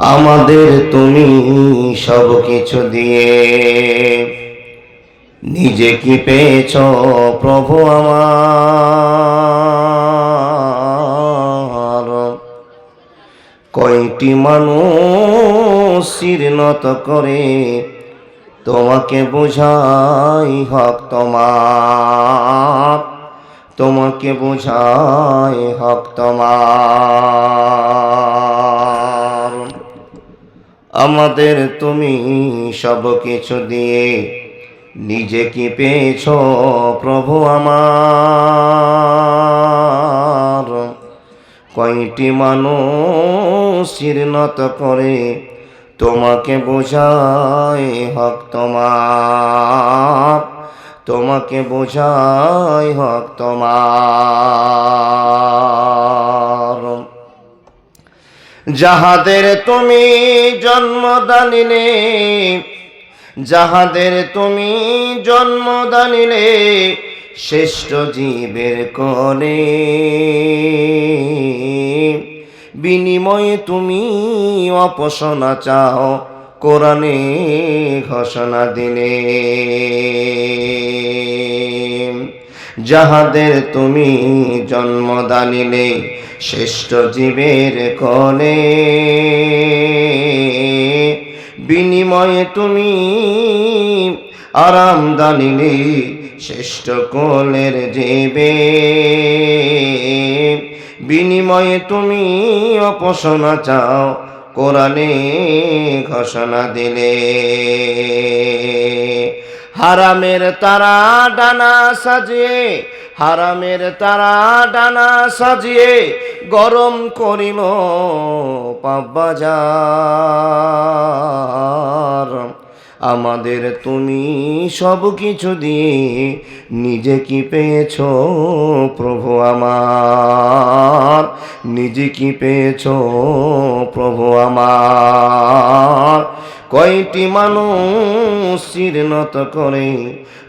আমাদের তুমি সব কিছু দিয়ে। নিজে কি পেয়েছ প্রভু আমার? কয়টি মানুষ শিরনত করে তোমাকে বোঝাই হক তোমার? তোমাকে বোঝাই হক তোমার? আমাদের তুমি সব কিছু দিয়ে নিজে কি পেয়েছ প্রভু আমার? কয়টি মানুষ চিরনত করে তোমাকে বোঝায় হক তোমার? তোমাকে বোঝায় হক তোমার। যাহাদের তুমি জন্মদানিলে যাহাদের তুমি জন্মদানিলে শ্রেষ্ঠ জীবের করে বিনিময়ে তুমি অপসনা চাও কোরআনে ঘোষণা দিলে যাহাদের তুমি জন্মদানিলে শ্রেষ্ঠ জীবের কোলে বিনিময়ে তুমি আরাম দানিলে শ্রেষ্ঠ কোলের জীবে। বিনিময়ে তুমি অপসনা চাও, কোরআনে ঘোষণা দিলে। হারামের তারা ডানা সাজিয়ে হারামের তারা ডানা সাজিয়ে গরম করিল পাব্বাজার আমাদের তুমি সব কিছু দিয়ে নিজে কি পেয়েছ প্রভু আমার? নিজে কি পেয়েছ প্রভু আমার? কয়টি মানুষ চিরনত করে?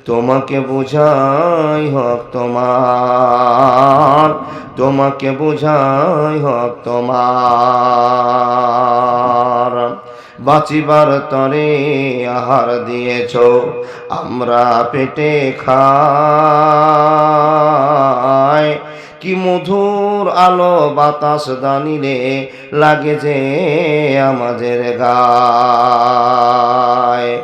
তোমাকে বোঝাই হক তোমার, তোমাকে বোঝাই হক তোমার। বাঁচিবার তরে আহার দিয়েছ, আমরা পেটে খাই। কি মধুর আলো বাতাস দানিলে লাগে যে আমাদের গায়।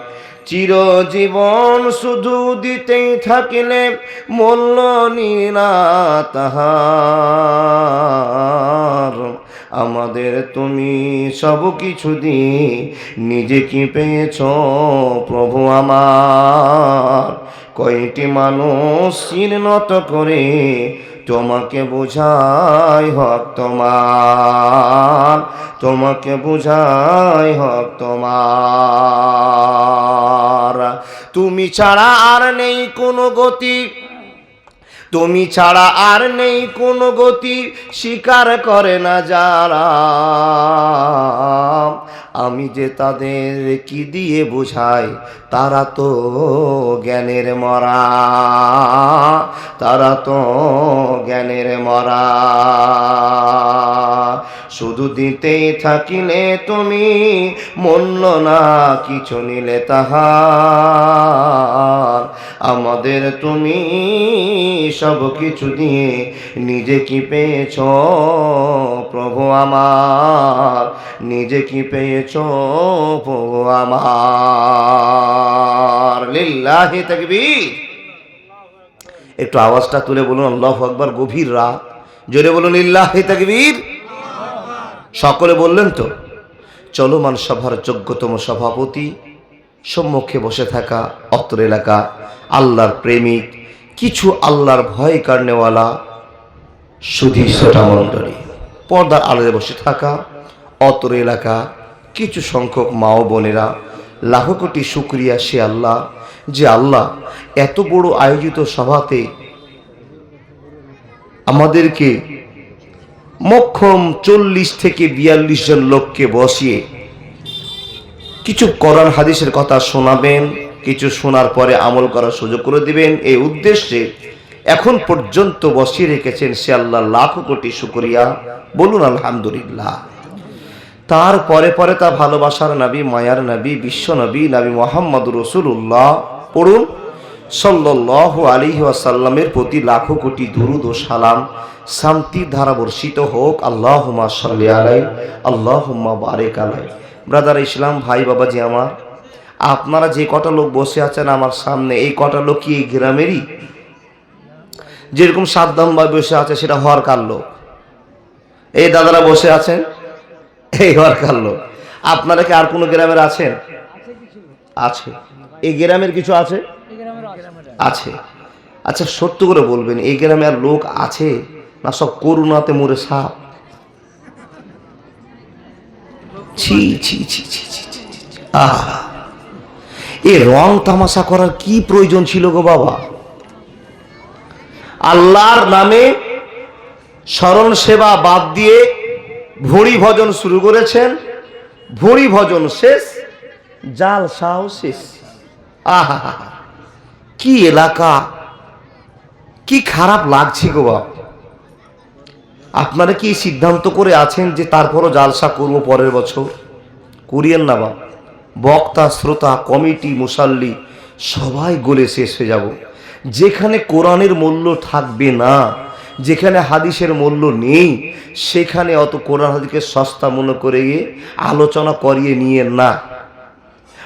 চিরজীবন শুধু দিতেই থাকিলে মূল্য নীলা তাহার। আমাদের তুমি সব কিছু দিয়ে নিজে কি পেয়েছ প্রভু আমার। কয়টি মানুষ চিহ্নত করে তোমাকে বোঝাই হক তোমার, তোমাকে বোঝাই হক তোমার। তুমি ছাড়া আর নেই কোনো গতি, তুমি ছাড়া আর নেই কোনো গতি স্বীকার করে না যারা। আমি যে তাদের কি দিয়ে বোঝাই, তারা তো জ্ঞানের মরা। তারা তো জ্ঞানের মরা। শুধু দিতেই থাকিলে তুমি মূল্য না, কিছু নিলে তাহার। আমাদের তুমি সব কিছু দিয়ে নিজে কি পেয়েছ? প্রভু আমার, নিজে কি পেয়েছ? প্রভু আমার। লিল্লাহি তাকবীর। একটু আওয়াজটা তুলে বলুন, আল্লাহ আকবার, গভীর রাত। জোরে বলুন ইল্লাহি তাকবীর। সকলে বললেন তো? চলমান সভার যোগ্যতম সভাপতি সম্মুখে বসে থাকা অত্র এলাকা, আল্লাহর প্রেমিক, কিছু আল্লাহর ভয় কারণেওয়ালা সুধী শ্রোতা মণ্ডলী। পর্দার আড়ালে বসে থাকা অত্র এলাকা, কিছু সংখ্যক মা ও বোনেরা লাখো কোটি শুক্রিয়া সে আল্লাহ যে আল্লাহ এত বড় আয়োজিত সভাতে আমাদেরকে মক্ষম চল্লিশ থেকে বিয়াল্লিশ জন লোককে বসিয়ে কিছু কোরআন হাদিসের কথা শোনাবেন, কিছু শোনার পরে আমল করার সুযোগ করে দিবেন। এই উদ্দেশ্যে এখন পর্যন্ত বসিয়ে রেখেছেন সে আল্লাহ লাখ কোটি শুকরিয়া। বলুন, আলহামদুলিল্লাহ। তার পরে পরে তা ভালোবাসার নবী, মায়ার নবী, বিশ্ব নবী নবী মোহাম্মদ রসুল্লাহ পড়ুন। সাল্লাহ আলী আসাল্লামের প্রতি লাখো কোটি দুরুদ ও সালাম। শান্তির ধারা বর্ষিত হোক। আল্লাহ সাল্লি আলাই আল্লাহ বারেক আলাই ব্রাদার ইসলাম, ভাই বাবাজি আমার, আপনারা যে কটা লোক বসে আছেন আমার সামনে, এই কটা লোক কি এই গ্রামেরই? যেরকম সাদ্দাম ভাই বসে আছে, সেটা হওয়ার কার লোক? এই দাদারা বসে আছেন, এই হওয়ার কার লোক? আপনারা কি আর কোনো গ্রামের আছেন? আছে। এই গ্রামের কিছু আছে? আছে। আচ্ছা সত্য করে বলবেন, এই গ্রামে আর লোক আছে? না সব করুণাতে মরে সাপ? ছি ছি ছি ছি ছি। আহা। এ রং তামাশা করার কি প্রয়োজন ছিল গো বাবা? আল্লাহর নামে স্মরণ সেবা বাদ দিয়ে ভুঁড়ি ভজন শুরু করেছেন। ভুঁড়ি ভজন শেষ, জাল সাহ শেষ। আহা কি এলাকা? কি খারাপ লাগছে গো বাপ আপনারা কি সিদ্ধান্ত করে আছেন যে তারপরও জালসা করব পরের বছর? করিয়েন না বাপ। বক্তা, শ্রোতা, কমিটি, মুসাল্লি, সবাই গলে শেষ হয়ে যাব। যেখানে কোরআনের মূল্য থাকবে না, যেখানে হাদিসের মূল্য নেই, সেখানে অত কোরআন হাদিকে সস্তা মনে করে গিয়ে আলোচনা করিয়ে নিয়ে না।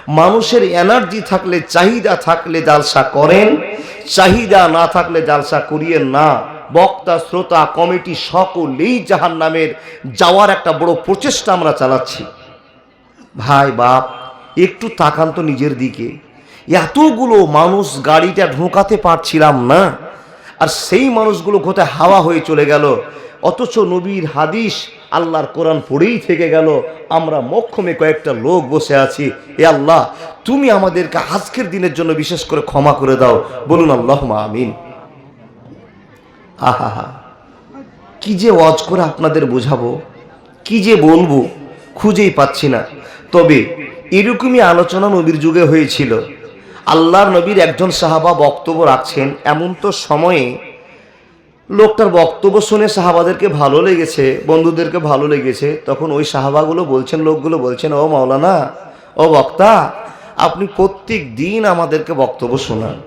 মানুষের এনার্জি থাকলে, চাহিদা থাকলে জালসা করেন, চাহিদা না থাকলে জালসা করিয়েন না। বক্তা, শ্রোতা, কমিটি সকলেই জাহান নামের যাওয়ার একটা বড় প্রচেষ্টা আমরা চালাচ্ছি। ভাই, বাপ, একটু তাকান তো নিজের দিকে। এতগুলো মানুষ গাড়িটা ঢোকাতে পারছিলাম না, আর সেই মানুষগুলো কোথায় হাওয়া হয়ে চলে গেল? অথচ নবীর হাদিস আল্লাহর কোরআন পড়েই থেকে গেল। আমরা মক্ষমে কয়েকটা লোক বসে আছি। এ আল্লাহ, তুমি আমাদেরকে আজকের দিনের জন্য বিশেষ করে ক্ষমা করে দাও। বলুন আল্লাহ আমিন। আহা হা কি যে ওয়াজ করে আপনাদের বোঝাবো, কি যে বলব খুঁজেই পাচ্ছি না। তবে এরকমই আলোচনা নবীর যুগে হয়েছিল। আল্লাহর নবীর একজন সাহাবা বক্তব্য রাখছেন, এমন তো সময়ে লোকটার বক্তব্য শুনে সাহাবাদেরকে ভালো লেগেছে, বন্ধুদেরকে ভালো লেগেছে, তখন ওই সাহাবাগুলো বলছেন, লোকগুলো বলছেন, ও মাওলানা, ও বক্তা, আপনি প্রত্যেক দিন আমাদেরকে বক্তব্য শোনান।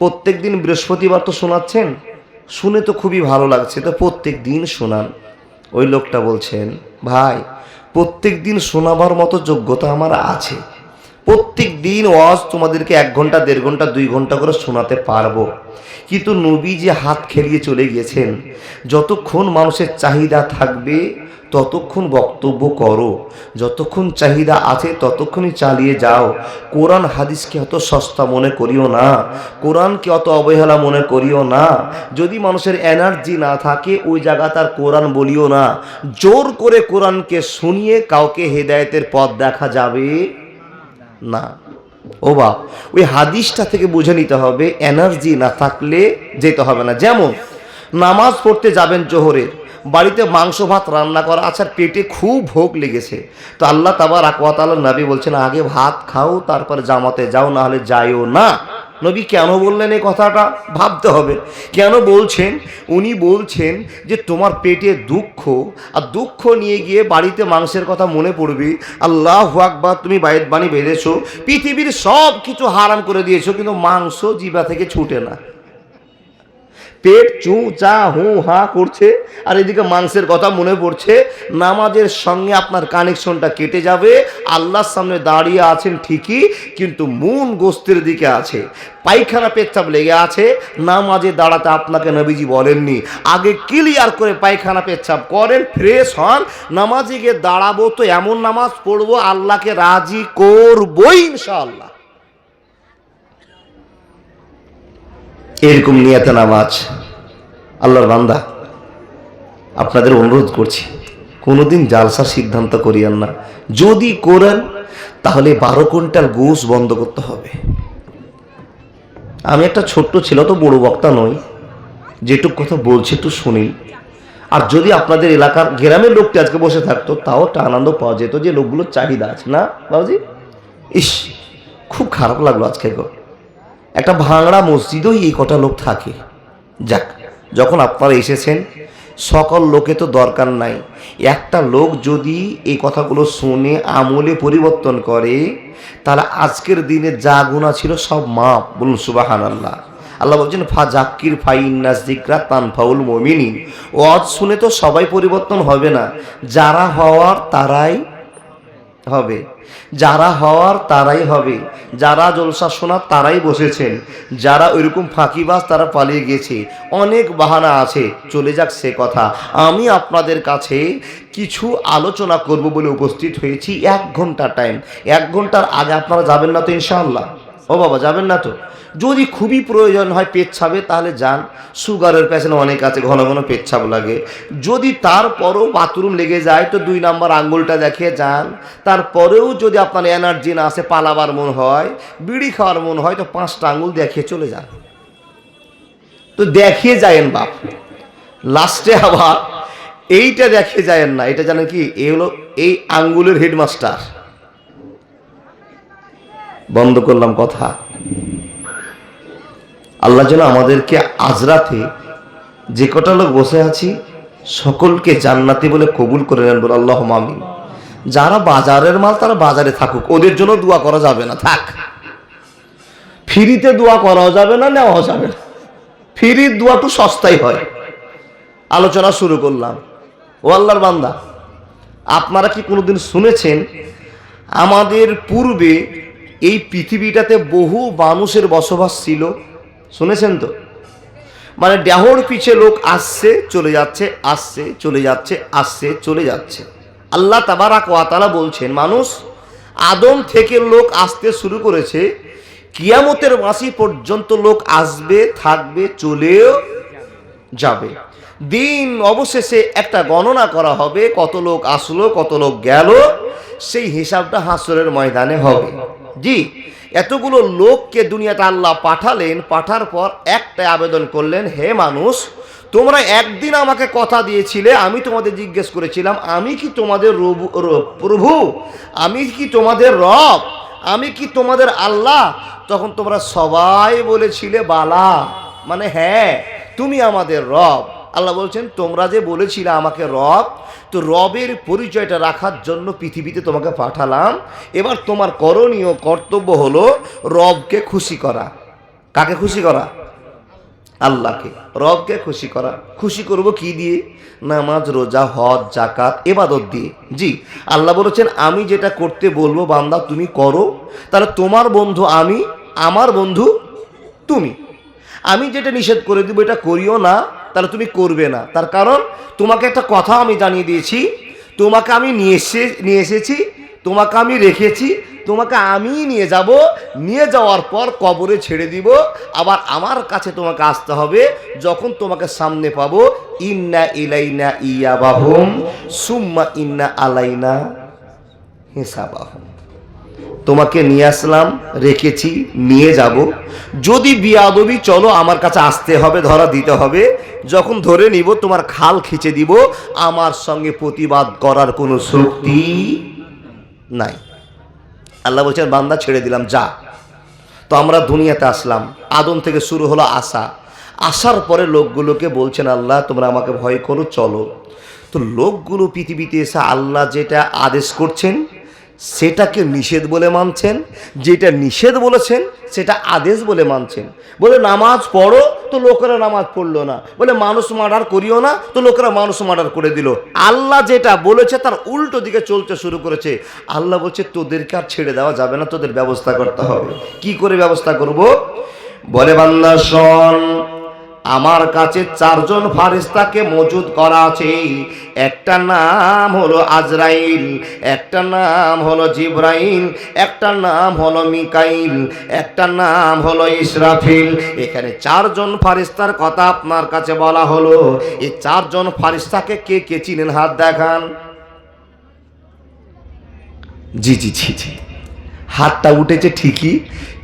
প্রত্যেক দিন বৃহস্পতিবার তো শোনাচ্ছেন শুনে তো খুবই ভালো লাগছে। তো প্রত্যেক দিন শোনান। ওই লোকটা বলছেন, ভাই, প্রত্যেক দিন শোনাবার মতো যোগ্যতা আমার আছে। প্রত্যেক দিন ওয়াজ তোমাদেরকে এক ঘণ্টা, দেড় ঘণ্টা, দুই ঘণ্টা করে শোনাতে পারব। কিন্তু নবী যে হাত খেলিয়ে চলে গিয়েছেন, যতক্ষণ মানুষের চাহিদা থাকবে ততক্ষণ বক্তব্য করো। যতক্ষণ চাহিদা আছে, ততক্ষণই চালিয়ে যাও। কোরআন হাদিসকে অত সস্তা মনে করিও না। কোরআনকে অত অবহেলা মনে করিও না। যদি মানুষের এনার্জি না থাকে, ওই জায়গা তার কোরআন বলিও না। জোর করে কোরআনকে শুনিয়ে কাউকে হেদায়েতের পথ দেখা যাবে না। ও বাপ, ওই হাদিসটা থেকে বুঝে নিতে হবে, এনার্জি না থাকলে যেতে হবে না। যেমন, নামাজ পড়তে যাবেন জোহরের। বাড়িতে মাংস, ভাত রান্না করা আছে আর পেটে খুব ভোগ লেগেছে। তো আল্লাহ তাবার আকওয়াতাল নবী বলছেন, আগে ভাত খাও, তারপর জামাতে যাও না হলে যাইও না। নবী কেন বললেন এই কথাটা? ভাবতে হবে। কেন বলছেন? উনি বলছেন যে, তোমার পেটে দুঃখ, আর দুঃখ নিয়ে গিয়ে বাড়িতে মাংসের কথা মনে পড়বে। আল্লাহ আকবার, তুমি বাইর বাণী বেঁধেছো, পৃথিবীর সব কিছু হারাম করে দিয়েছ, কিন্তু মাংস জিবা থেকে ছুটে না। পেট চু চা হু হা করছে, আর এদিকে মাংসের কথা মনে পড়ছে, নামাজের সঙ্গে আপনার কানেকশনটা কেটে যাবে, আল্লাহর সামনে দাঁড়িয়ে আছেন ঠিকই, কিন্তু মন গোস্তের দিকে আছে, পায়খানা পেচ্ছাপ লেগে আছে, নামাজে দাঁড়াতে আপনাকে নবীজি বলেননি, আগে ক্লিয়ার করে পায়খানা পেচ্ছাপ করেন ফ্রেশ হন, নামাজে গিয়ে দাঁড়াবো তো এমন নামাজ পড়ব আল্লাহকে রাজি করবই ইনশাআল্লাহ। এরকম নিয়াতে নামাজ আল্লাহর বান্দা আপনাদের অনুরোধ করছি, কোনোদিন জালসার সিদ্ধান্ত করিয়েন না। যদি করেন, তাহলে বারো কুইন্টাল গোস বন্ধ করতে হবে। আমি একটা ছোট্ট ছিল তো, বড় বক্তা নই, যেটুক কথা বলছি একটু শুনি আর যদি আপনাদের এলাকার গ্রামের লোকটি আজকে বসে থাকতো, তাও একটা আনন্দ পাওয়া যেত যে লোকগুলোর চাহিদা আছে। না, বাবুজি? ইস, খুব খারাপ লাগল আজকে একটা ভাঙড়া মসজিদেও এই কটা লোক থাকে। যাক, যখন আপনারা এসেছেন, সকল লোকে তো দরকার নাই। একটা লোক যদি এই কথাগুলো শুনে আমলে পরিবর্তন করে, তাহলে আজকের দিনে যা গুণা ছিল সব মাপ বলুন সুবাহান আল্লাহ আল্লাহ বলছেন, ফা জাক্কির ফাই ইন্নাস জিকরা তান ফাউল মমিনিন। ওয়াজ শুনে তো সবাই পরিবর্তন হবে না। যারা হওয়ার তারাই হবে। যারা হওয়ার তারাই হবে। যারা জলসা শোনার তারাই বসেছেন। যারা ওইরকম ফাঁকিবাজ তারা পালিয়ে গেছে অনেক বাহানা আছে। চলে যাক সে কথা। আমি আপনাদের কাছে কিছু আলোচনা করব বলে উপস্থিত হয়েছি। এক ঘণ্টা টাইম এক ঘণ্টার আগে আপনারা যাবেন না তো ইনশাআল্লাহ? ও বাবা, যাবেন না তো। যদি খুবই প্রয়োজন হয় পেচ্ছাবে তাহলে যান। সুগারের পেশেন্ট অনেক আছে, ঘন ঘন পেচ্ছাব লাগে। যদি তারপরও বাথরুম লেগে যায়, তো দুই নাম্বার আঙ্গুলটা দেখে যান। তারপরেও যদি আপনার এনার্জি না আসে, পালাবার মন হয়, বিড়ি খাওয়ার মন হয়, তো পাঁচটা আঙ্গুল দেখিয়ে চলে যান। তো দেখিয়ে যায়েন বাপ। লাস্টে আবার এইটা দেখে যায়েন না। এটা জানেন কি? এই হলো এই আঙ্গুলের হেডমাস্টার। বন্ধ করলাম কথা। আল্লাহ যেন আমাদেরকে আজরাতে যে কটা লোক বসে আছি, সকলকে জান্নাতি বলে কবুল করে নেন বলে আল্লাহ মামিন যারা বাজারের মাল, তারা বাজারে থাকুক। ওদের জন্য দোয়া করা যাবে না, থাক। ফ্রিতে দোয়া করাও যাবে না, নেওয়াও যাবে না। ফ্রির দোয়া তো সস্তাই হয়। আলোচনা শুরু করলাম। ও আল্লাহর বান্দা, আপনারা কি কোনোদিন শুনেছেন, আমাদের পূর্বে এই পৃথিবীটাতে বহু মানুষের বসবাস ছিল। শুনেছেন তো? মানে দেহর পিছে লোক আসছে, চলে যাচ্ছে, আসছে, চলে যাচ্ছে, আসছে, চলে যাচ্ছে। আল্লাহ তাবারাক ওয়াতালা বলছেন, মানুষ আদম থেকে লোক আসতে শুরু করেছে, কিয়ামতের মাসি পর্যন্ত লোক আসবে, থাকবে, চলেও যাবে। দিন অবশেষে একটা গণনা করা হবে, কত লোক আসলো, কত লোক গেল, সেই হিসাবটা হাসরের ময়দানে হবে। জি, এতগুলো লোককে দুনিয়াতে আল্লাহ পাঠালেন, পাঠার পর একটা আবেদন করলেন, হে মানুষ, তোমরা একদিন আমাকে কথা দিয়েছিলে, আমি তোমাদের জিজ্ঞেস করেছিলাম, আমি কি তোমাদের প্রভু? আমি কি তোমাদের রব? আমি কি তোমাদের আল্লাহ? তখন তোমরা সবাই বলেছিলে, বালা মানে হ্যাঁ তুমি আমাদের রব। আল্লাহ বলছেন, তোমরা যে বলেছিলে আমাকে রব, তো রবের পরিচয়টা রাখার জন্য পৃথিবীতে তোমাকে পাঠালাম। এবার তোমার করণীয় কর্তব্য হলো রবকে খুশি করা। কাকে খুশি করা? আল্লাহকে। রবকে খুশি করা। খুশি করব কি দিয়ে? নামাজ, রোজা, হজ জাকাত এবাদত দিয়ে। জি, আল্লাহ বলেছেন, আমি যেটা করতে বলব বান্দা, তুমি করো। তাহলে তোমার বন্ধু আমি, আমার বন্ধু তুমি। আমি যেটা নিষেধ করে দিব, এটা করিও না। তাহলে তুমি করবে না। তার কারণ তোমাকে একটা কথা আমি জানিয়ে দিয়েছি, তোমাকে আমি নিয়ে এসে, নিয়ে এসেছি, তোমাকে আমি রেখেছি, তোমাকে আমি নিয়ে যাব, নিয়ে যাওয়ার পর কবরে ছেড়ে দিব, আবার আমার কাছে তোমাকে আসতে হবে, যখন তোমাকে সামনে পাবো, ইন্না ইলাইনা ইয়া বাহুম সুম্মা ইন্না আলাইনা হিসাবাহুম। তোমাকে নিয়ে আসলাম, রেখেছি, নিয়ে যাব। যদি বিয়াদবি, চলো আমার কাছে আসতে হবে, ধরা দিতে হবে। যখন ধরে নিব, তোমার খাল খিচে দিব। আমার সঙ্গে প্রতিবাদ করার কোনো শক্তি নাই। আল্লাহ বলছেন, বান্দা, ছেড়ে দিলাম, যা। তো আমরা দুনিয়াতে আসলাম। আদম থেকে শুরু হলো আশা। আসার পরে লোকগুলোকে বলছেন, আল্লাহ, তোমরা আমাকে ভয় করো, চলো। তো লোকগুলো পৃথিবীতে এসে আল্লাহ যেটা আদেশ করছেন সেটাকে নিষেধ বলে মানছেন, যেটা নিষেধ বলেছেন, সেটা আদেশ বলে মানছেন। বলে, নামাজ পড়ো, তো লোকেরা নামাজ পড়ল না। বলে, মানুষ মার্ডার করিও না, তো লোকেরা মানুষ মার্ডার করে দিল। আল্লাহ যেটা বলেছে, তার উল্টো দিকে চলতে শুরু করেছে। আল্লাহ বলছে, তোদেরকে আর ছেড়ে দেওয়া যাবে না, তোদের ব্যবস্থা করতে হবে। কি করে ব্যবস্থা করব? বলে, বান্দা শোন আমার কাছে চারজন ফারিস্তাকে মজুদ করা আছে। একটা নাম হলো আজরাইল, একটা নাম হলো জিব্রাইল, একটা নাম হলো মিকাইল, একটা নাম হলো ইসরাফিল। এখানে চারজন ফারিস্তার কথা আপনার কাছে বলা হলো। এই চারজন ফারিস্তাকে কে কে চিনেন? হাত দেখান। জি জি জি জি। হাতটা উঠেছে ঠিকই,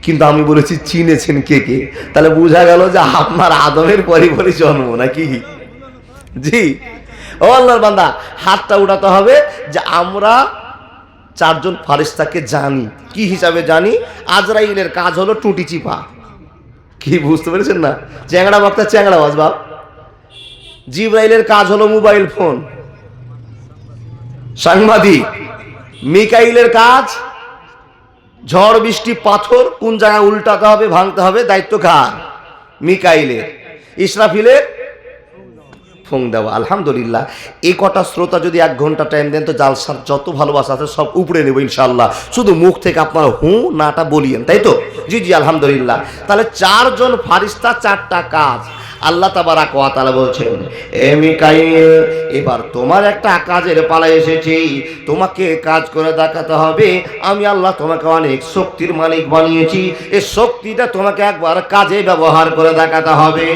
কিন্তু আমি বলেছি, চিনেছেন কে কে? তাহলে বোঝা গেল যে আপনার আদমের পরই জন্ম, নাকি? জি। ও আল্লাহর বান্দা, হাতটা উঠাতে হবে যে আমরা চারজন ফারিস্তাকে জানি। কি হিসাবে জানি? আজরাইলের কাজ হলো টুটি চিপা। কি, বুঝতে পেরেছেন না? চ্যাংড়া বক্তা চ্যাংড়া বাজ বাপ। জিব্রাইলের কাজ হলো মোবাইল ফোন। সাংবাদিক। মিকাইলের কাজ ঝড় বৃষ্টি পাথর কোন জায়গায় উল্টাতে হবে ভাঙতে হবে দায়িত্ব কার? মিকাইলের। ইসরাফিলের ফোন দেওয়া আলহামদুলিল্লাহ। এই কটা শ্রোতা যদি এক ঘণ্টা টাইম দেন, তো জালসার যত ভালোবাসা আছে সব উপরে নেব ইনশাল্লাহ শুধু মুখ থেকে আপনারা হু, নাটা বলিয়েন, তাই তো? জি জি, আলহামদুলিল্লাহ। তাহলে চারজন ফারিস্তা, চারটা কাজ। আল্লাহ তাবারাক ওয়া তাআলা বলছেন, এ মিকাইল, এবার তোমার একটা কাজের পালা এসেছি। তোমাকে কাজ করে দেখাতে হবে। আমি আল্লাহ তোমাকে অনেক শক্তির মালিক বানিয়েছি। এই শক্তিটা তোমাকে একবার কাজে ব্যবহার করে দেখাতে হবে।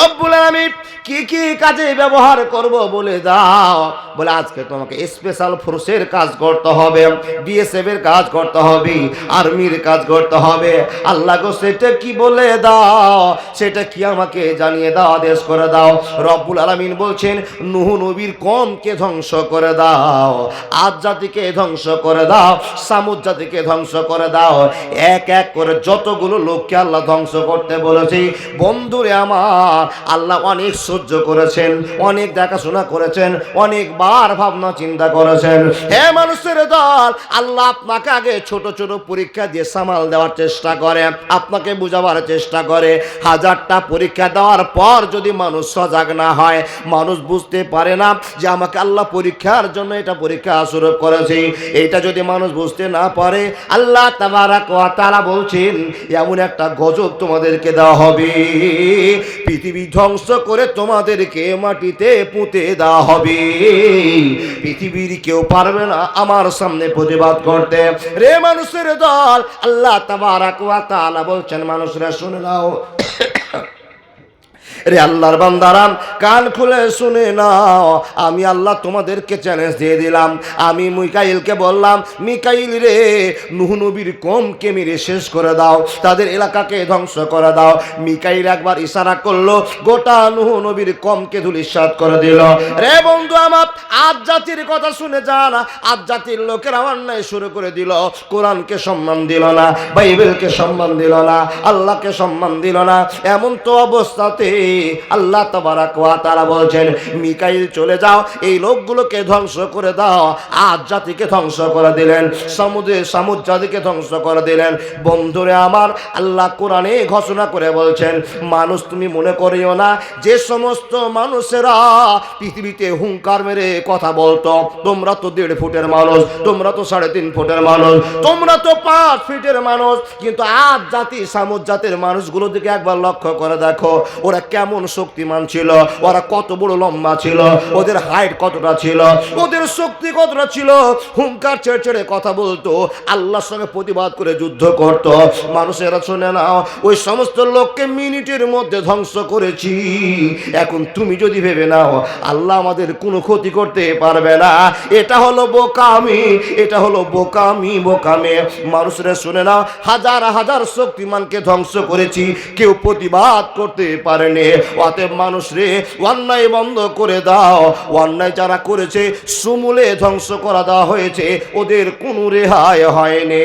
রব্বুল আলামিন কি কি কাজে ব্যবহার করব বলে দাও। বলে, আজকে তোমাকে স্পেশাল ফোর্সের কাজ করতে হবে। বিএসএফ এর কাজ করতে হবে। আর্মির কাজ করতে হবে। আল্লাহ গো, সেটা কি বলে দাও? সেটা কি আমাকে জানিয়ে দাও, আদেশ করে দাও। রব্বুল আলামিন বলছেন, নুহ নবীর কমকে ধ্বংস করে দাও, আজ জাতিকে ধ্বংস করে দাও, সামুদ জাতিকে ধ্বংস করে দাও। এক এক করে যতগুলো লোককে আল্লাহ ধ্বংস করতে বলেছি। বন্ধুরে আমার, আল্লাহ অনেক সহ্য করেছেন, অনেক দেখাশোনা করেছেন, অনেকবার ভাবনা চিন্তা করেছেন। হে মানুষের দল, আল্লাহ আপনাকে আগে ছোট ছোট পরীক্ষা দিয়ে সামাল দেওয়ার চেষ্টা করে, আপনাকে বুঝাবার চেষ্টা করে। হাজারটা পরীক্ষা দেওয়ার পর যদি মানুষ সজাগ না হয়, মানুষ বুঝতে পারে না যে আমাকে আল্লাহ পরীক্ষার জন্য এটা পরীক্ষা শুরু করেছে। এটা যদি মানুষ বুঝতে না পারে, আল্লাহ তাআলা বলছেন, এমন একটা গজব তোমাদেরকে দেওয়া হবে। পৃথিবী ধ্বংস করে তোমাদেরকে মাটিতে পুঁতে দেওয়া হবে। পৃথিবীর কেউ পারবে না আমার সামনে প্রতিবাদ করতে। রে মানুষের দল, আল্লাহ তাবারাক ওয়া তাআলা বলছেন, মানুষরা শুনে নাও। রে আল্লাহর বান্দারাম, কান খুলে শুনে নাও। আমি আল্লাহ তোমাদেরকে চ্যালেঞ্জ দিয়ে দিলাম। আমি মিকাইলকে বললাম, মিকাইল রে, নুহ নবীর কমকে মেরে শেষ করে দাও, তাদের এলাকাকে ধ্বংস করে দাও। মিকাইল একবার ইশারা করল, গোটা নুহ নবীর কমকে ধুলিসাত করে দিল। রে বন্ধু আমার, আজ জাতির কথা শুনে যান আজ জাতির লোকেরা অন্যায় শুরু করে দিল, কোরআনকে সম্মান দিল না, বাইবেলকে সম্মান দিল না, আল্লাহকে সম্মান দিল না, এমন তো অবস্থাতে আল্লাহ তাআলা বলছেন, মিকাইল, চলে যাও, এই লোকগুলোকে ধ্বংস করে দাও। আজ জাতিকে ধ্বংস করে দিলেন সমুদ্রে সামুদ জাতিকে ধ্বংস করে দিলেন। বন্ধুরে আমার, আল্লাহ কোরআনে ঘোষণা করে বলছেন, মানুষ তুমি মনে করিও না, যে সমস্ত মানুষেরা পৃথিবীতে হুঙ্কার মেরে কথা বলতো, তোমরা তো দেড় ফুটের মানুষ, তোমরা তো সাড়ে তিন ফুটের মানুষ, তোমরা তো পাঁচ ফিটের মানুষ, কিন্তু আজ জাতি, সামুদ জাতির মানুষগুলো দিকে একবার লক্ষ্য করে দেখো, ওরা কেমন শক্তিমান ছিল? ওরা কত বড় লম্বা ছিল? ওদের হাইট কতটা ছিল? ওদের শক্তি কতটা ছিল? হুঙ্কার ছেড়ে ছেড়ে কথা বলতো। আল্লাহর সঙ্গে প্রতিবাদ করে যুদ্ধ করত। মানুষেরা, শুনে না, ওই সমস্ত লোককে মিনিটের মধ্যে ধ্বংস করেছি। এখন তুমি যদি ভেবে নাও, আল্লাহ আমাদের কোনো ক্ষতি করতে পারবে না। এটা হলো বোকামি, এটা হলো বোকামি, বোকামে। মানুষরা, শুনে নাও হাজার হাজার শক্তিমানকে ধ্বংস করেছি। কেউ প্রতিবাদ করতে পারেনি। অতএব মানুষ রে, অন্যায় বন্ধ করে দাও। অন্যায় যারা করেছে, সুমুলে ধ্বংস করা দেওয়া হয়েছে। ওদের কোনো রেহাই হয়নি।